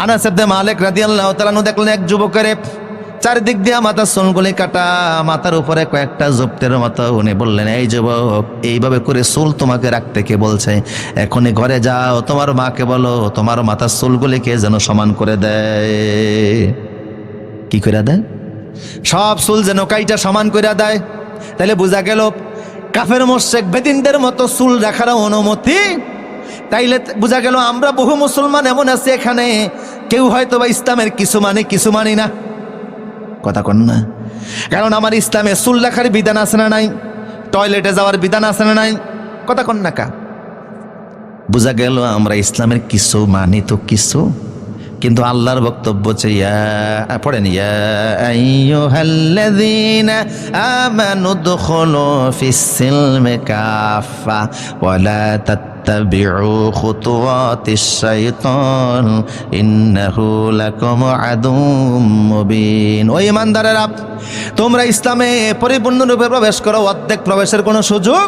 আনাস ইবনে মালিক রাদিয়াল্লাহু দেখলেন এক যুবকের চারিদিক দিয়ে মাথার চুলগুলি কাটা, মাথার উপরে কয়েকটা জপ্তের মতো। উনি বললেন, এই যুবক, এইভাবে করে চুল তোমাকে রাখতে কে বলছে? এখনই ঘরে যাও, তোমার মাকে বলো, তোমার মাথার চুলগুলিকে যেন সমান করে দেয়। কি করে দেয়? সব চুল যেন কাইটা সমান করে দেয়। তাহলে বোঝা গেল, কাফের মোশেক বেদিনদের মতো চুল রাখার অনুমতি। তাইলে বোঝা গেল, আমরা বহু মুসলমান এমন আছে এখানে। কেউ হয়তো বা ইসলামের কিছু মানে কিছু মানি না। কথা কন না। কারণ আমার ইসলামে সুল রাখার বিধান আছে না নাই? টয়লেটে যাওয়ার বিধান আছে না নাই? কথা কন না কা। বোঝা গেল আমরা ইসলামের কিছু মানি তো কিছু, কিন্তু আল্লাহর বক্তব্য হচ্ছে, ইয়া পড়েন, ইয়া আইয়ুহাল্লাযীনা আমানু দুখুলু ফিস-সিলমি কাফা ওয়া লা তাত্তাবিউ خطوات الشيطان ইন্নাহু لكم আদুম مبين। ও ইমানদারেরা, তোমরা ইসলামে পরিপূর্ণরূপে প্রবেশ করো, অর্ধেক প্রবেশের কোনো সুযোগ